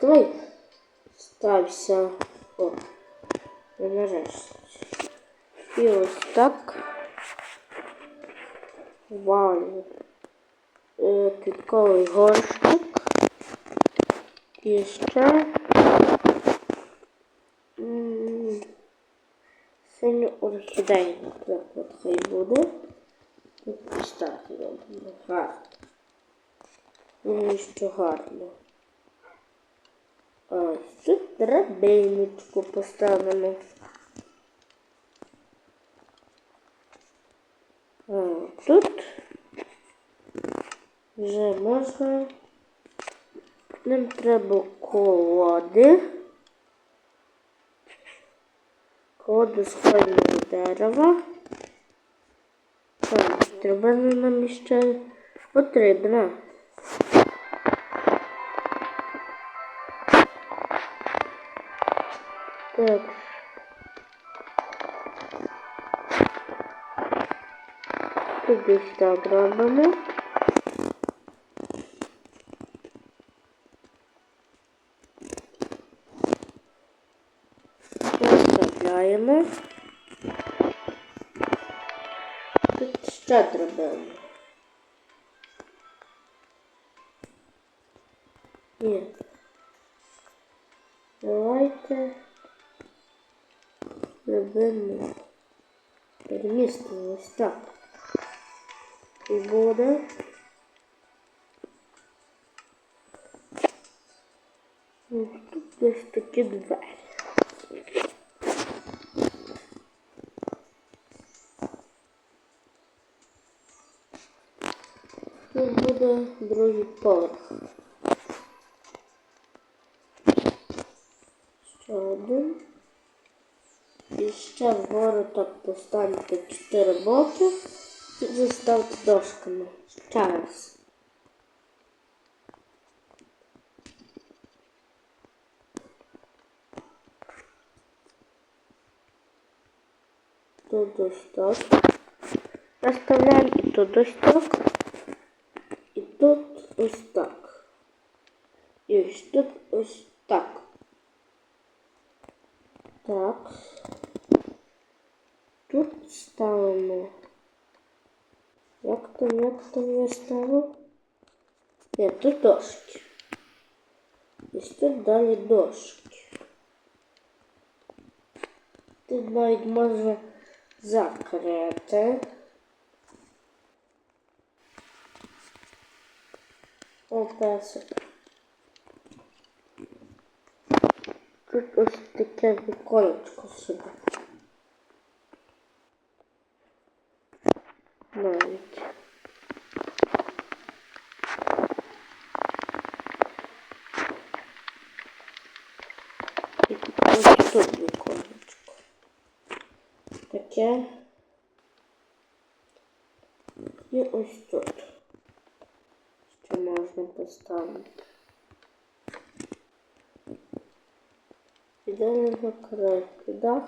давай стався. О, нарешті. І ось так. Вау. Е, квітковий горщик. І ще м, синю орхідею, наприклад, хай буде. Ось так. Гарно. Ну, що гарно. Драбиночку поставимо. А, тут вже можна. Нам треба колоди. Колоди з хвойного дерева. Так, треба нам ще потрібно. Так. Тут десь так робимо. Розставляємо. Тут ще зробимо. Ні. Давайте зробимо. Перемістимо ось так. І буде. Тут десь такі двері. Тут буде другий поверх. Ще один. І ще вгору так поставити 4 блоки і заставити дошками. Ще раз. Тут ось так. Розставляємо і тут ось так. І тут ось так. І ось тут ось так. Так. Тут ставимо. Як там я ставив? Ні, тут дошки. Ось тут далі дошки. Тут навіть можна закрити. О. Тут ось таке віконечко собі. Навіть. І ось тут віконечко. Таке. І ось тут. Ще можна поставити. І далі закрити дах.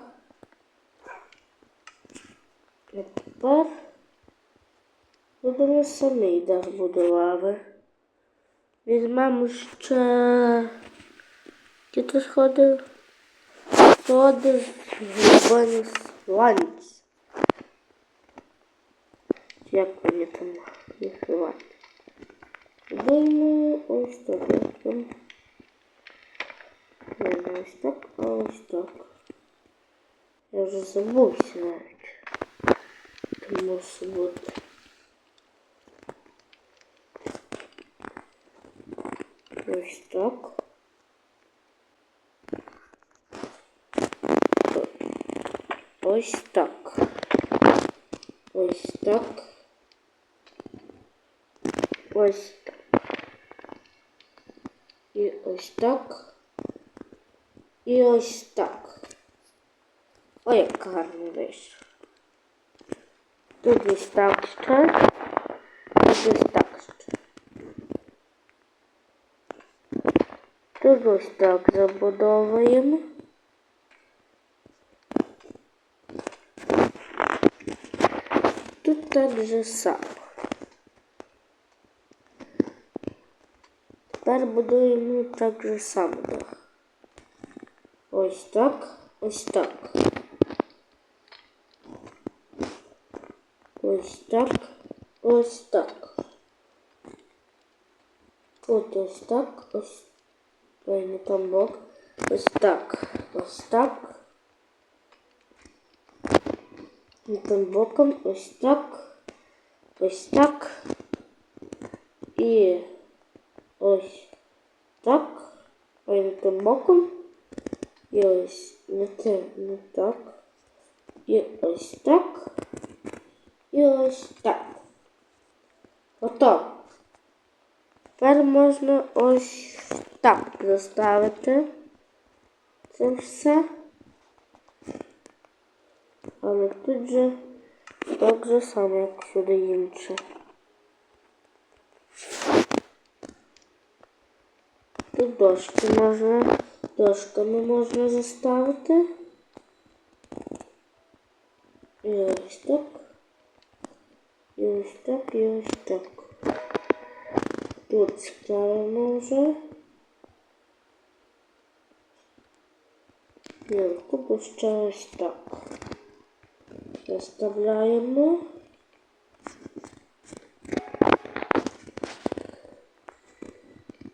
А тепер будемо самі дах будувати. Візьмемо ще які тут сходи? Сходи з сланць. Як вони там називають? Думаю, ось так. Не ось так, а ось так. Я вже забувся навіть. Тому що бути. Ось так. Ось так. Ось так. Ось так. І ось так. І ось так. Ой, як гарно вийшло. Тут ось так ще. Тут ось так ще. Тут ось так забудовуємо. Тут так же само. Тепер будуємо так же само. Ось так, ось так. Ось так, ось так. От ось так, ось. Ой, не там бок. Ось так, ось так. Там боком, ось так. Ось так. І ось так. Ой, не тим боком. І ось не те, не так. І ось так. І ось так. Готово. Тепер можна ось так заставити це все. Але тут же так же само, як сюди інше. Тут дошки можна, дошками можна заставити. І ось так. І ось так, і ось так. Тут ставимо вже. Білку ще ось так. Заставляємо.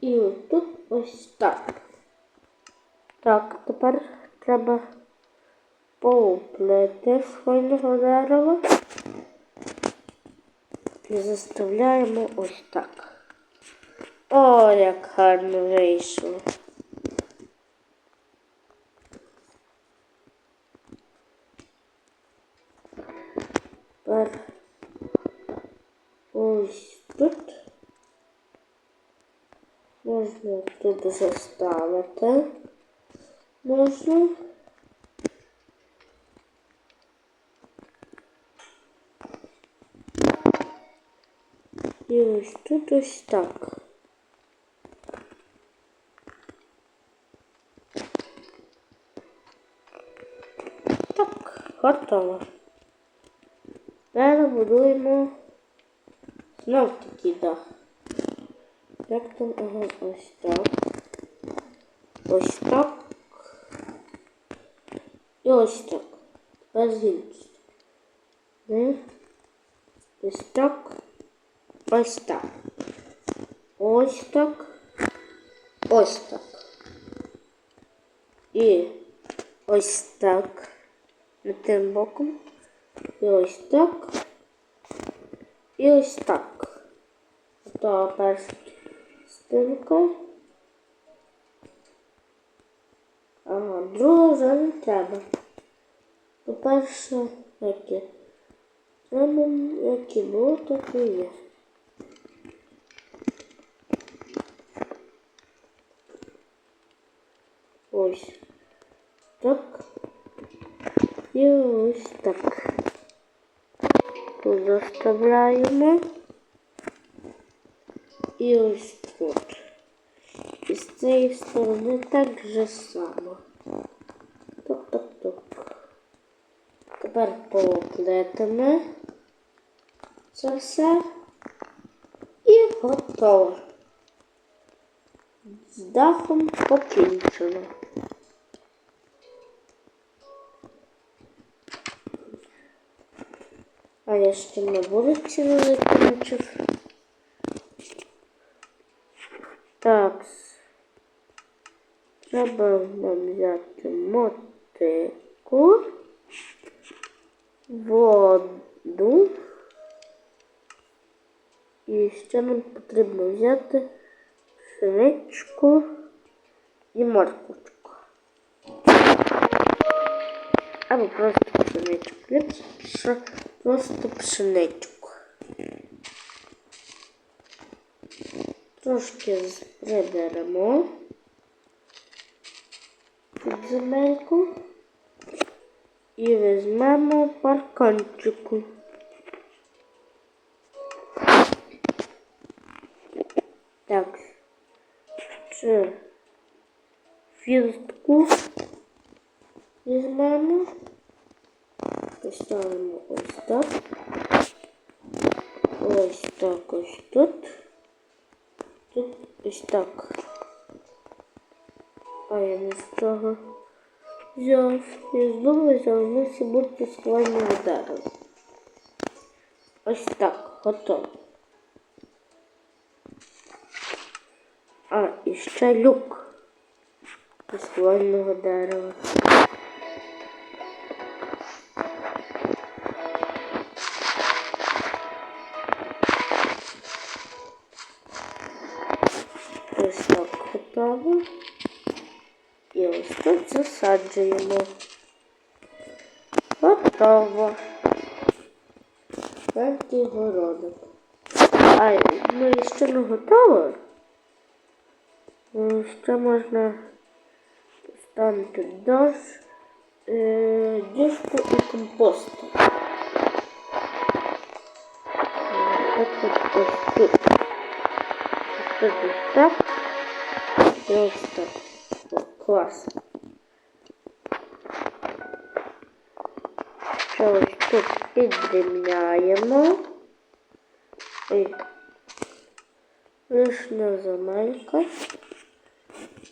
І отут ось так. Так, тепер треба поуплити з дерева. І заставляємо ось так. О, як гарно вийшло. Тепер ось тут можна тут заставити. Можна. І ось тут ось так. Так, готово. Зараз будуємо знов такий дах. Як там, ага, ось так. Ось так. І ось так. Тепер з іншої сторони. Ось так. Ось так. Ось так. Ось так. І ось так. На тим боком. І ось так. І ось так. То перша стінка. Вже не треба. По-перше, яке? Треба, як і було, так і є. Ось так. І ось так. Заставляємо. І ось тут. І з цієї сторони так же само. Тепер поплетемо це все і готово. З дахом покінчено. А я ще на вулиці не закінчив. Так. Треба нам взяти мотику, воду. І ще нам потрібно взяти пшеничку і морквочку. Або просто пшеничку. Ліпше просто пшеничку. Трошки приберемо під земельку і візьмемо парканчику. Так, ще фіртку візьмемо, поставимо ось так, ось так ось тут. тут ось так. А я не з того взяв. Я знову мусі бути складним ударом. Ось так, готово. А, і ще люк із складного дерева. Тут засаджуємо. Готово. Великий городок. А, ну і ще не готово. Ну, Ще можна поставити дощ, е, діжку і компосту. Е, ось тут. Ось тут так. Ось так. Клас. Ще ось тут підрівняємо. Ой. Лишня земелька.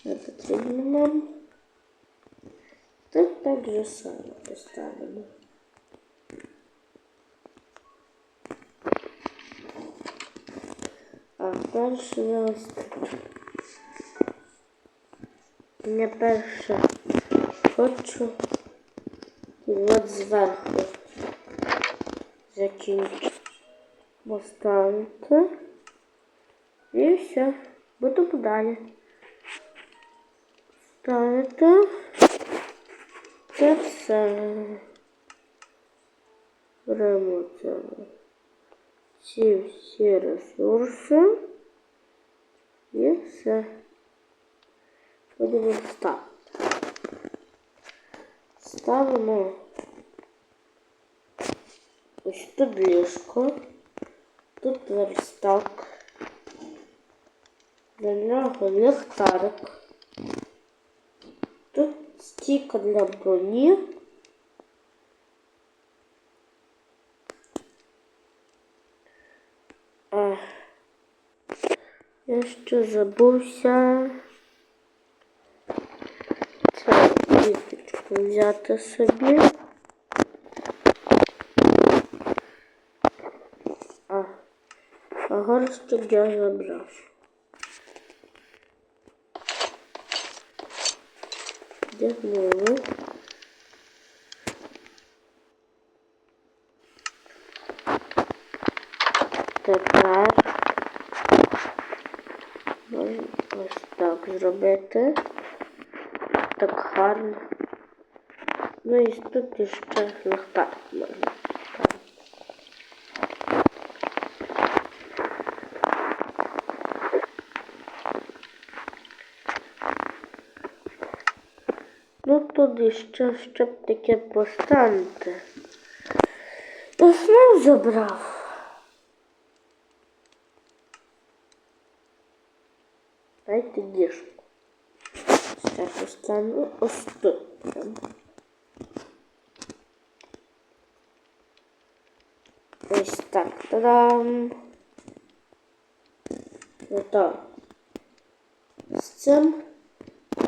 Не потрібно нам. Тут так же само поставимо. А перше я ось тут. Я перше хочу І от зверху закінчу поставити. І все. Буду далі. Ставити. Це все. Беремо це. Ці всі ресурси. І все. Будемо ставити. Ставимо ось тут ліжко. Тут верстак. Для нього ліхтарик. Тут стійка для броні. А, я ще забувся. Взяти собі. А, а горщик я забрав. Вдягнули. Тепер можна ось так зробити. Так гарно. Ну і тут ще лихтар можна. Ну тут іще щоб таке поставити. Я знов забрав. Дайте діжку. Ще поставлю ось тут. Ось так. Та-дам. Готово. З цим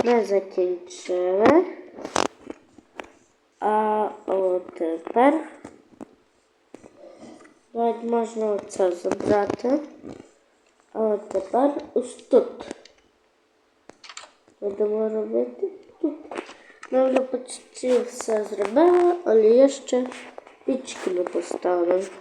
ми закінчили. А от тепер навіть можна оце забрати. А от тепер ось тут. Будемо робити тут. Ми вже почти все зробили, але я ще пічки не поставив.